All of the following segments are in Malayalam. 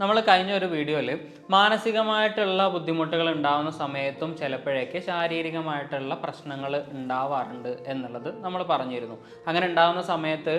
നമ്മൾ കഴിഞ്ഞ ഒരു വീഡിയോയിൽ മാനസികമായിട്ടുള്ള ബുദ്ധിമുട്ടുകൾ ഉണ്ടാകുന്ന സമയത്തും ചിലപ്പോഴേക്ക് ശാരീരികമായിട്ടുള്ള പ്രശ്നങ്ങൾ ഉണ്ടാവാറുണ്ട് എന്നുള്ളത് നമ്മൾ പറഞ്ഞിരുന്നു. അങ്ങനെ ഉണ്ടാകുന്ന സമയത്ത്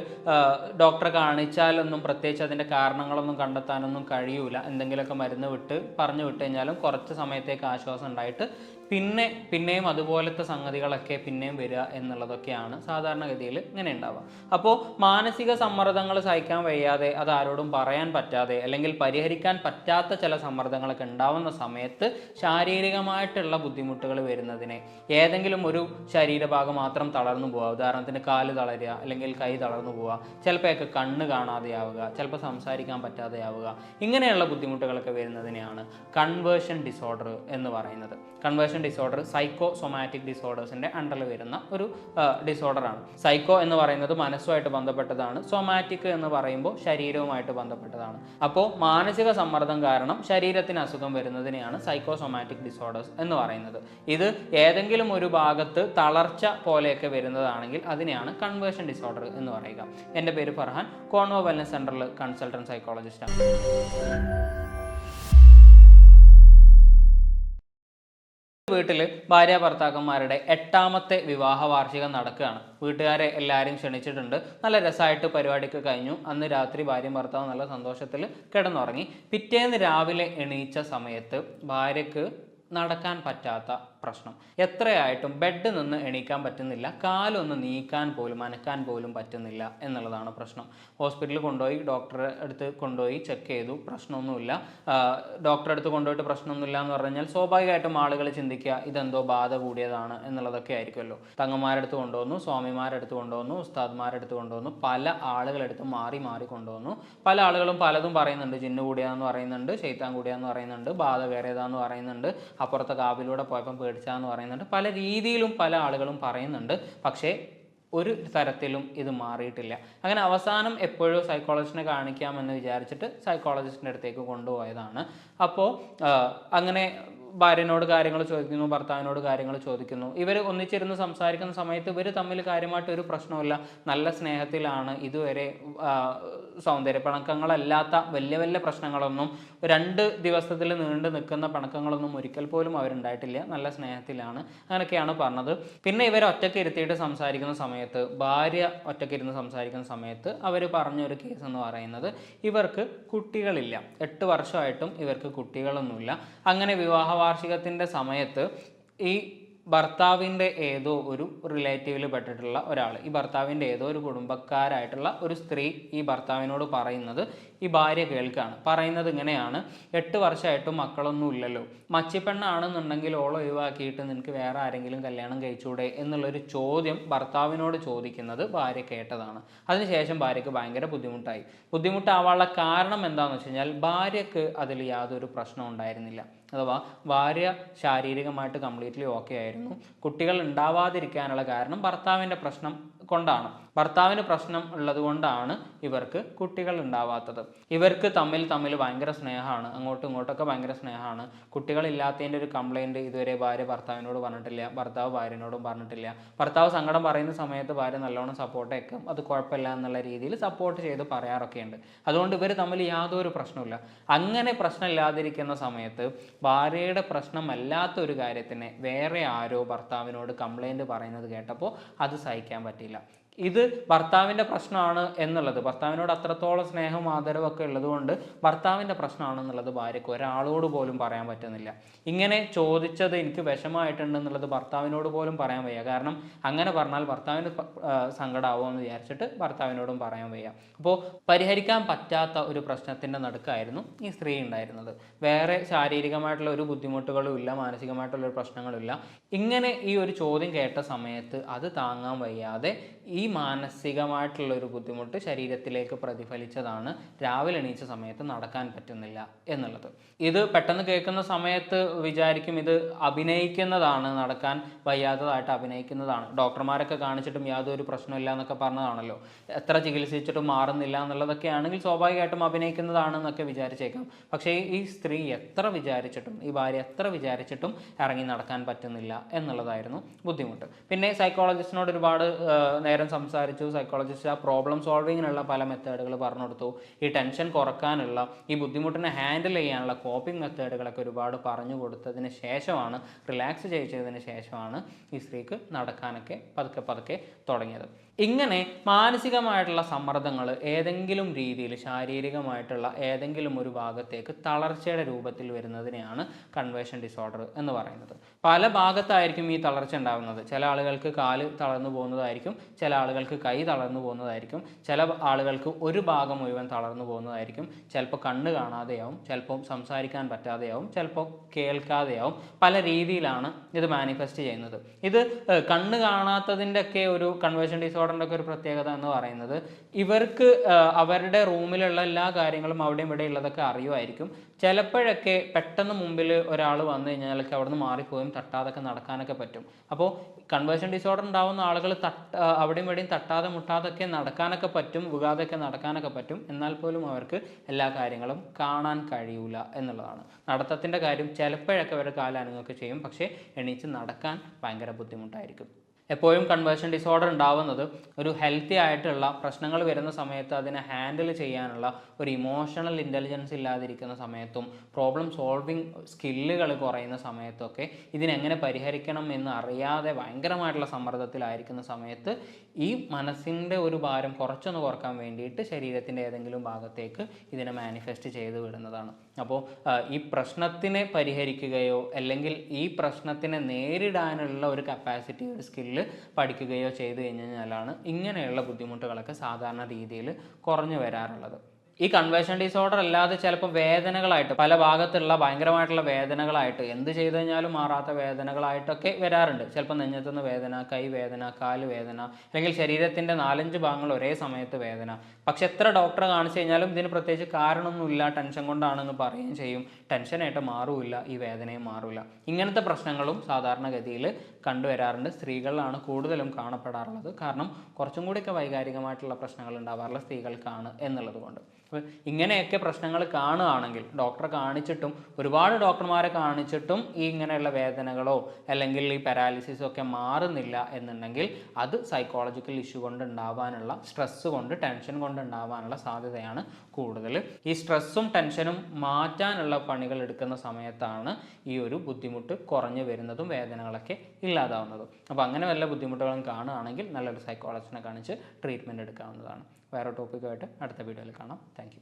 ഡോക്ടറെ കാണിച്ചാലൊന്നും പ്രത്യേകിച്ച് അതിന്റെ കാരണങ്ങളൊന്നും കണ്ടെത്താനൊന്നും കഴിയൂല. എന്തെങ്കിലുമൊക്കെ മരുന്ന് വിട്ട് പറഞ്ഞു വിട്ട് കഴിഞ്ഞാലും കുറച്ച് സമയത്തേക്ക് ആശ്വാസം ഉണ്ടായിട്ട് പിന്നെ പിന്നെയും അതുപോലത്തെ സംഗതികളൊക്കെ പിന്നെയും വരിക എന്നുള്ളതൊക്കെയാണ് സാധാരണഗതിയിൽ ഇങ്ങനെ ഉണ്ടാവുക. അപ്പോൾ മാനസിക സമ്മർദ്ദങ്ങൾ സഹിക്കാൻ വയ്യാതെ അത് ആരോടും പറയാൻ പറ്റാതെ അല്ലെങ്കിൽ പരിഹരിക്കാൻ പറ്റാത്ത ചില സമ്മർദ്ദങ്ങളൊക്കെ ഉണ്ടാവുന്ന സമയത്ത് ശാരീരികമായിട്ടുള്ള ബുദ്ധിമുട്ടുകൾ വരുന്നതിനെ ഏതെങ്കിലും ഒരു ശരീരഭാഗം മാത്രം തളർന്നു പോവുക. ഉദാഹരണത്തിന് കാൽ തളരുക അല്ലെങ്കിൽ കൈ തളർന്നു പോവുക. ചിലപ്പോഴൊക്കെ കണ്ണ് കാണാതെയാവുക. ചിലപ്പോൾ സംസാരിക്കാൻ പറ്റാതെയാവുക. ഇങ്ങനെയുള്ള ബുദ്ധിമുട്ടുകളൊക്കെ വരുന്നതിനെയാണ് കൺവേർഷൻ ഡിസോർഡർ എന്ന് പറയുന്നത്. കൺവേർഷൻ ഡിസോർഡർ സൈക്കോ സൊമാറ്റിക് ഡിസോർഡേഴ്സിന്റെ അണ്ടറിൽ വരുന്ന ഒരു ഡിസോർഡറാണ് സൈക്കോ എന്ന് പറയുന്നത് മനസ്സുമായിട്ട് ബന്ധപ്പെട്ടതാണ്. സൊമാറ്റിക് എന്ന് പറയുമ്പോൾ ശരീരവുമായിട്ട് ബന്ധപ്പെട്ടതാണ്. അപ്പോൾ മാനസിക സമ്മർദ്ദം കാരണം ശരീരത്തിന് അസുഖം വരുന്നതിനെയാണ് സൈക്കോ സൊമാറ്റിക് ഡിസോർഡേഴ്സ് എന്ന് പറയുന്നത്. ഇത് ഏതെങ്കിലും ഒരു ഭാഗത്ത് തളർച്ച പോലെയൊക്കെ വരുന്നതാണെങ്കിൽ അതിനെയാണ് കൺവേർഷൻ ഡിസോർഡർ എന്ന് പറയുക. എന്റെ പേര് ഫർഹാൻ കോൺവോ വെൽനസ് സെന്ററിൽ കൺസൾട്ടന്റ് സൈക്കോളജിസ്റ്റാണ് വീട്ടിൽ ഭാര്യ ഭർത്താക്കന്മാരുടെ എട്ടാമത്തെ വിവാഹ വാർഷികം നടക്കുകയാണ്. വീട്ടുകാരെ എല്ലാവരും ക്ഷണിച്ചിട്ടുണ്ട്. നല്ല രസമായിട്ട് പരിപാടിക്ക് കഴിഞ്ഞു. അന്ന് രാത്രി ഭാര്യയും ഭർത്താവ് നല്ല സന്തോഷത്തിൽ കിടന്നുറങ്ങി. പിറ്റേന്ന് രാവിലെ എണീച്ച സമയത്ത് ഭാര്യക്ക് നടക്കാൻ പറ്റാത്ത പ്രശ്നം. എത്രയായിട്ടും ബെഡ് നിന്ന് എണീക്കാൻ പറ്റുന്നില്ല കാലൊന്ന് നീക്കാൻ പോലും അനക്കാൻ പോലും പറ്റുന്നില്ല എന്നുള്ളതാണ് പ്രശ്നം. ഹോസ്പിറ്റലിൽ കൊണ്ടുപോയി ഡോക്ടറെ അടുത്ത് കൊണ്ടുപോയി ചെക്ക് ചെയ്തു പ്രശ്നമൊന്നുമില്ല. ഡോക്ടറെ അടുത്ത് കൊണ്ടുപോയിട്ട് പ്രശ്നമൊന്നുമില്ല എന്ന് പറഞ്ഞാൽ സ്വാഭാവികമായിട്ടും ആളുകൾ ചിന്തിക്കുക ഇതെന്തോ ബാധ കൂടിയതാണ് എന്നുള്ളതൊക്കെ ആയിരിക്കുമല്ലോ. തങ്ങന്മാരെടുത്ത് കൊണ്ടുവന്നു സ്വാമിമാരെടുത്ത് കൊണ്ടുവന്നു ഉസ്താദ്മാരെടുത്ത് കൊണ്ടുവന്നു പല ആളുകളെടുത്ത് മാറി മാറി കൊണ്ടുവന്നു. പല ആളുകളും പലതും പറയുന്നുണ്ട് ജിന്നു കൂടിയാന്ന് പറയുന്നുണ്ട് ശൈത്താൻ കൂടിയാന്ന് പറയുന്നുണ്ട് ബാധ കയറിയതാന്ന് പറയുന്നുണ്ട്. അപ്പുറത്തെ കാവിലൂടെ പോയപ്പം പേടിച്ചാന്ന് പറയുന്നുണ്ട്. പല രീതിയിലും പല ആളുകളും പറയുന്നുണ്ട്. പക്ഷേ ഒരു തരത്തിലും ഇത് മാറിയിട്ടില്ല. അങ്ങനെ അവസാനം എപ്പോഴും സൈക്കോളജിസ്റ്റിനെ കാണിക്കാമെന്ന് വിചാരിച്ചിട്ട് സൈക്കോളജിസ്റ്റിന്റെ അടുത്തേക്ക് കൊണ്ടുപോയതാണ്. അപ്പോൾ അങ്ങനെ ഭാര്യനോട് കാര്യങ്ങൾ ചോദിക്കുന്നു ഭർത്താവിനോട് കാര്യങ്ങൾ ചോദിക്കുന്നു. ഇവർ ഒന്നിച്ചിരുന്ന് സംസാരിക്കുന്ന സമയത്ത് ഇവർ തമ്മിൽ കാര്യമായിട്ട് ഒരു പ്രശ്നമില്ല നല്ല സ്നേഹത്തിലാണ് ഇതുവരെ സൗന്ദര്യ പിണക്കങ്ങളല്ലാത്ത വലിയ വലിയ പ്രശ്നങ്ങളൊന്നും രണ്ട് ദിവസത്തിൽ നീണ്ടു നിൽക്കുന്ന പണക്കങ്ങളൊന്നും ഒരിക്കൽ പോലും അവരുണ്ടായിട്ടില്ല. നല്ല സ്നേഹത്തിലാണ്. അങ്ങനെയൊക്കെയാണ് പറഞ്ഞത്. പിന്നെ ഇവർ ഒറ്റയ്ക്ക് ഇരുത്തിയിട്ട് സംസാരിക്കുന്ന സമയത്ത് ഭാര്യ ഒറ്റയ്ക്ക് ഇരുന്ന് സംസാരിക്കുന്ന സമയത്ത് അവർ പറഞ്ഞൊരു കേസ് എന്ന് പറയുന്നത് ഇവർക്ക് കുട്ടികളില്ല. എട്ട് വർഷമായിട്ടും ഇവർക്ക് കുട്ടികളൊന്നുമില്ല. അങ്ങനെ വിവാഹ വാർഷികത്തിന്റെ സമയത്ത് ഈ ഭർത്താവിന്റെ ഏതോ ഒരു റിലേറ്റീവിൽ പെട്ടിട്ടുള്ള ഒരാൾ ഈ ഭർത്താവിന്റെ ഏതോ ഒരു കുടുംബക്കാരായിട്ടുള്ള ഒരു സ്ത്രീ ഈ ഭർത്താവിനോട് പറയുന്നത് ഈ ഭാര്യ കേൾക്കുകയാണ് പറയുന്നത് ഇങ്ങനെയാണ് എട്ട് വർഷമായിട്ടും മക്കളൊന്നും ഇല്ലല്ലോ. മച്ചിപ്പെണ്ണാണെന്നുണ്ടെങ്കിൽ ഓൾ ഒഴിവാക്കിയിട്ട് നിനക്ക് വേറെ ആരെങ്കിലും കല്യാണം കഴിച്ചൂടെ? എന്നുള്ളൊരു ചോദ്യം ഭർത്താവിനോട് ചോദിക്കുന്നത് ഭാര്യ കേട്ടതാണ്. അതിനുശേഷം ഭാര്യയ്ക്ക് ഭയങ്കര ബുദ്ധിമുട്ടായി. ബുദ്ധിമുട്ടാവാനുള്ള കാരണം എന്താണെന്ന് വെച്ച് കഴിഞ്ഞാൽ ഭാര്യയ്ക്ക് അതിൽ യാതൊരു പ്രശ്നവും ഉണ്ടായിരുന്നില്ല. അഥവാ ഭാര്യ ശാരീരികമായിട്ട് കംപ്ലീറ്റ്ലി ഓക്കെ ആയിരുന്നു. കുട്ടികൾ ഉണ്ടാവാതിരിക്കാനുള്ള കാരണം ഭർത്താവിന്റെ പ്രശ്നം കൊണ്ടാണ്. ഭർത്താവിന് പ്രശ്നം ഉള്ളത് കൊണ്ടാണ് ഇവർക്ക് കുട്ടികൾ ഉണ്ടാവാത്തത്. ഇവർക്ക് തമ്മിൽ തമ്മിൽ ഭയങ്കര സ്നേഹമാണ്. അങ്ങോട്ടും ഇങ്ങോട്ടൊക്കെ ഭയങ്കര സ്നേഹമാണ്. കുട്ടികളില്ലാത്തതിന്റെ ഒരു കംപ്ലൈന്റ് ഇതുവരെ ഭാര്യ ഭർത്താവിനോട് പറഞ്ഞിട്ടില്ല. ഭർത്താവ് ഭാര്യനോടും പറഞ്ഞിട്ടില്ല. ഭർത്താവ് സങ്കടം പറയുന്ന സമയത്ത് ഭാര്യ നല്ലോണം സപ്പോർട്ട് വെക്കും അത് കുഴപ്പമില്ല എന്നുള്ള രീതിയിൽ സപ്പോർട്ട് ചെയ്ത് പറയാറൊക്കെ ഉണ്ട് അതുകൊണ്ട് ഇവർ തമ്മിൽ യാതൊരു പ്രശ്നമില്ല അങ്ങനെ പ്രശ്നമില്ലാതിരിക്കുന്ന സമയത്ത് ഭാര്യയുടെ പ്രശ്നമല്ലാത്ത ഒരു കാര്യത്തിനെ വേറെ ആരോ ഭർത്താവിനോട് കംപ്ലൈന്റ് പറയുന്നത് കേട്ടപ്പോൾ അത് സഹിക്കാൻ പറ്റിയില്ല. ഇത് ഭർത്താവിന്റെ പ്രശ്നമാണ് എന്നുള്ളത്. ഭർത്താവിനോട് അത്രത്തോളം സ്നേഹവും ആദരവൊക്കെ ഉള്ളതുകൊണ്ട് ഭർത്താവിന്റെ പ്രശ്നമാണെന്നുള്ളത് ഭാര്യയ്ക്ക് ഒരാളോട് പോലും പറയാൻ പറ്റുന്നില്ല. ഇങ്ങനെ ചോദിച്ചത് എനിക്ക് വിഷമായിട്ടുണ്ട് എന്നുള്ളത് ഭർത്താവിനോട് പോലും പറയാൻ വയ്യ. കാരണം അങ്ങനെ പറഞ്ഞാൽ ഭർത്താവിന് സങ്കടമാവുമെന്ന് വിചാരിച്ചിട്ട് ഭർത്താവിനോടും പറയാൻ വയ്യ. അപ്പോൾ പരിഹരിക്കാൻ പറ്റാത്ത ഒരു പ്രശ്നത്തിന്റെ നടുക്കായിരുന്നു ഈ സ്ത്രീ ഉണ്ടായിരുന്നത്. വേറെ ശാരീരികമായിട്ടുള്ള ഒരു ബുദ്ധിമുട്ടുകളും ഇല്ല മാനസികമായിട്ടുള്ള ഒരു പ്രശ്നങ്ങളും ഇല്ല. ഇങ്ങനെ ഈ ഒരു ചോദ്യം കേട്ട സമയത്ത് അത് താങ്ങാൻ വയ്യാതെ ഈ മാനസികമായിട്ടുള്ള ഒരു ബുദ്ധിമുട്ട് ശരീരത്തിലേക്ക് പ്രതിഫലിച്ചതാണ് രാവിലെ എണീച്ച സമയത്ത് നടക്കാൻ പറ്റുന്നില്ല എന്നുള്ളത്. ഇത് പെട്ടെന്ന് കേൾക്കുന്ന സമയത്ത് വിചാരിക്കും ഇത് അഭിനയിക്കുന്നതാണ് നടക്കാൻ വയ്യാത്തതായിട്ട് അഭിനയിക്കുന്നതാണ്. ഡോക്ടർമാരൊക്കെ കാണിച്ചിട്ടും യാതൊരു പ്രശ്നമില്ല എന്നൊക്കെ പറഞ്ഞതാണല്ലോ. എത്ര ചികിത്സിച്ചിട്ടും മാറുന്നില്ല എന്നുള്ളതൊക്കെ ആണെങ്കിൽ സ്വാഭാവികമായിട്ടും അഭിനയിക്കുന്നതാണെന്നൊക്കെ വിചാരിച്ചേക്കാം. പക്ഷേ ഈ സ്ത്രീ എത്ര വിചാരിച്ചിട്ടും ഈ ഭാര്യ എത്ര വിചാരിച്ചിട്ടും ഇറങ്ങി നടക്കാൻ പറ്റുന്നില്ല എന്നുള്ളതായിരുന്നു ബുദ്ധിമുട്ട്. പിന്നെ സൈക്കോളജിസ്റ്റിനോട് ഒരുപാട് നേരം സംസാരിച്ചു സൈക്കോളജിസ്റ്റ് ആ പ്രോബ്ലം സോൾവിങ്ങിനുള്ള പല മെത്തേഡുകൾ പറഞ്ഞു കൊടുത്തു. ഈ ടെൻഷൻ കുറക്കാനുള്ള ഈ ബുദ്ധിമുട്ടിനെ ഹാൻഡിൽ ചെയ്യാനുള്ള കോപ്പിംഗ് മെത്തേഡുകളൊക്കെ ഒരുപാട് പറഞ്ഞു കൊടുത്തതിന് ശേഷമാണ് റിലാക്സ് ചെയ്യിച്ചതിന് ശേഷമാണ് ഈ സ്ത്രീക്ക് നടക്കാനൊക്കെ പതുക്കെ പതുക്കെ തുടങ്ങിയത്. ഇങ്ങനെ മാനസികമായിട്ടുള്ള സമ്മർദ്ദങ്ങൾ ഏതെങ്കിലും രീതിയിൽ ശാരീരികമായിട്ടുള്ള ഏതെങ്കിലും ഒരു ഭാഗത്തേക്ക് തളർച്ചയുടെ രൂപത്തിൽ വരുന്നതിനെയാണ് കൺവേഷൻ ഡിസോർഡർ എന്ന് പറയുന്നത്. പല ഭാഗത്തായിരിക്കും ഈ തളർച്ച ഉണ്ടാകുന്നത് ചില ആളുകൾക്ക് കാൽ തളർന്നു പോകുന്നതായിരിക്കും ചില ആളുകൾക്ക് കൈ തളർന്നു പോകുന്നതായിരിക്കും. ചില ആളുകൾക്ക് ഒരു ഭാഗം മുഴുവൻ തളർന്നു പോകുന്നതായിരിക്കും. ചിലപ്പോൾ കണ്ണ് കാണാതെയാവും ചിലപ്പോൾ സംസാരിക്കാൻ പറ്റാതെയാവും ചിലപ്പോൾ കേൾക്കാതെയാവും. പല രീതിയിലാണ് ഇത് മാനിഫെസ്റ്റ് ചെയ്യുന്നത്. ഇത് കണ്ണ് കാണാത്തതിന്റെ ഒക്കെ ഒരു കൺവേർഷൻ ഡിസോർഡറിന്റെ ഒക്കെ ഒരു പ്രത്യേകത എന്ന് പറയുന്നത് ഇവർക്ക് അവരുടെ റൂമിലുള്ള എല്ലാ കാര്യങ്ങളും അവിടെയും ഇവിടെ ഉള്ളതൊക്കെ അറിയുമായിരിക്കും. ചിലപ്പോഴൊക്കെ പെട്ടെന്ന് മുമ്പിൽ ഒരാൾ വന്നു കഴിഞ്ഞാൽ അവിടെ നിന്ന് മാറിപ്പോയും തട്ടാതൊക്കെ നടക്കാനൊക്കെ പറ്റും. അപ്പോൾ കൺവേർഷൻ ഡിസോർഡർ ഉണ്ടാവുന്ന ആളുകൾ തട്ട അവിടെ അവിടെയും ഇവിടെയും തട്ടാതെ മുട്ടാതൊക്കെ നടക്കാനൊക്കെ പറ്റും വികാതൊക്കെ നടക്കാനൊക്കെ പറ്റും. എന്നാൽ പോലും അവർക്ക് എല്ലാ കാര്യങ്ങളും കാണാൻ കഴിയൂല എന്നുള്ളതാണ്. നടത്തത്തിന്റെ കാര്യം ചിലപ്പോഴൊക്കെ അവർ കാലാനുകൾക്ക് ചെയ്യും. പക്ഷേ എണീച്ച് നടക്കാൻ ഭയങ്കര ബുദ്ധിമുട്ടായിരിക്കും. എപ്പോഴും കൺവേർഷൻ ഡിസോർഡർ ഉണ്ടാവുന്നത് ഒരു ഹെൽത്തി ആയിട്ടുള്ള പ്രശ്നങ്ങൾ വരുന്ന സമയത്ത് അതിനെ ഹാൻഡിൽ ചെയ്യാനുള്ള ഒരു ഇമോഷണൽ ഇന്റലിജൻസ് ഇല്ലാതിരിക്കുന്ന സമയത്തും പ്രോബ്ലം സോൾവിങ് സ്കില്ലുകൾ കുറയുന്ന സമയത്തൊക്കെ ഇതിനെങ്ങനെ പരിഹരിക്കണം എന്ന് അറിയാതെ ഭയങ്കരമായിട്ടുള്ള സമ്മർദ്ദത്തിലായിരിക്കുന്ന സമയത്ത് ഈ മനസ്സിന്റെ ഒരു ഭാരം കുറച്ചൊന്ന് കുറയ്ക്കാൻ വേണ്ടിയിട്ട് ശരീരത്തിന്റെ ഏതെങ്കിലും ഭാഗത്തേക്ക് ഇതിനെ മാനിഫെസ്റ്റ് ചെയ്ത് വിടുന്നതാണ്. അപ്പോൾ ഈ പ്രശ്നത്തിനെ പരിഹരിക്കുകയോ അല്ലെങ്കിൽ ഈ പ്രശ്നത്തിനെ നേരിടാനുള്ള ഒരു കപ്പാസിറ്റി ഒരു സ്കില്ല് പഠിക്കുകയോ ചെയ്തു കഴിഞ്ഞ് കഴിഞ്ഞാലാണ് ഇങ്ങനെയുള്ള ബുദ്ധിമുട്ടുകളൊക്കെ സാധാരണ രീതിയിൽ കുറഞ്ഞു വരാറുള്ളത്. ഈ കൺവേഷൻ ഡിസോർഡർ അല്ലാതെ ചിലപ്പോൾ വേദനകളായിട്ട് പല ഭാഗത്തുള്ള ഭയങ്കരമായിട്ടുള്ള വേദനകളായിട്ട് എന്ത് ചെയ്തു കഴിഞ്ഞാലും മാറാത്ത വേദനകളായിട്ടൊക്കെ വരാറുണ്ട്. ചിലപ്പോൾ നെഞ്ഞത്തുനിന്ന് വേദന കൈ വേദന കാൽ വേദന അല്ലെങ്കിൽ ശരീരത്തിന്റെ നാലഞ്ച് ഭാഗങ്ങൾ ഒരേ സമയത്ത് വേദന. പക്ഷെ എത്ര ഡോക്ടറെ കാണിച്ചു കഴിഞ്ഞാലും ഇതിന് പ്രത്യേകിച്ച് കാരണമൊന്നുമില്ല ടെൻഷൻ കൊണ്ടാണെന്ന് പറയുകയും ചെയ്യും. ടെൻഷനായിട്ട് മാറില്ല ഈ വേദനയും മാറില്ല. ഇങ്ങനത്തെ പ്രശ്നങ്ങളും സാധാരണഗതിയിൽ കണ്ടുവരാറുണ്ട്. സ്ത്രീകളിലാണ് കൂടുതലും കാണപ്പെടാറുള്ളത്. കാരണം കുറച്ചും കൂടിയൊക്കെ വൈകാരികമായിട്ടുള്ള പ്രശ്നങ്ങൾ ഉണ്ടാവാറുള്ള സ്ത്രീകൾക്കാണ് എന്നുള്ളത് കൊണ്ട്. അപ്പോൾ ഇങ്ങനെയൊക്കെ പ്രശ്നങ്ങൾ കാണുകയാണെങ്കിൽ ഡോക്ടറെ കാണിച്ചിട്ടും ഒരുപാട് ഡോക്ടർമാരെ കാണിച്ചിട്ടും ഈ ഇങ്ങനെയുള്ള വേദനകളോ അല്ലെങ്കിൽ ഈ പാരാലിസിസോ ഒക്കെ മാറുന്നില്ല എന്നുണ്ടെങ്കിൽ അത് സൈക്കോളജിക്കൽ ഇഷ്യൂ കൊണ്ട് ഉണ്ടാവാനുള്ള സ്ട്രെസ്സ് കൊണ്ട് ടെൻഷൻ കൊണ്ട് ഉണ്ടാവാനുള്ള സാധ്യതയാണ് കൂടുതൽ. ഈ സ്ട്രെസ്സും ടെൻഷനും മാറ്റാനുള്ള പണികൾ എടുക്കുന്ന സമയത്താണ് ഈ ഒരു ബുദ്ധിമുട്ട് കുറഞ്ഞു വരുന്നതും വേദനകളൊക്കെ ഇല്ലാതാവുന്നതും. അപ്പോൾ അങ്ങനെ വല്ല ബുദ്ധിമുട്ടുകളും കാണുകയാണെങ്കിൽ നല്ലൊരു സൈക്കോളജിസ്റ്റിനെ കാണിച്ച് ട്രീറ്റ്മെന്റ് എടുക്കാവുന്നതാണ്. വേറെ ടോപ്പിക്കുമായിട്ട് അടുത്ത വീഡിയോയിൽ കാണാം. താങ്ക്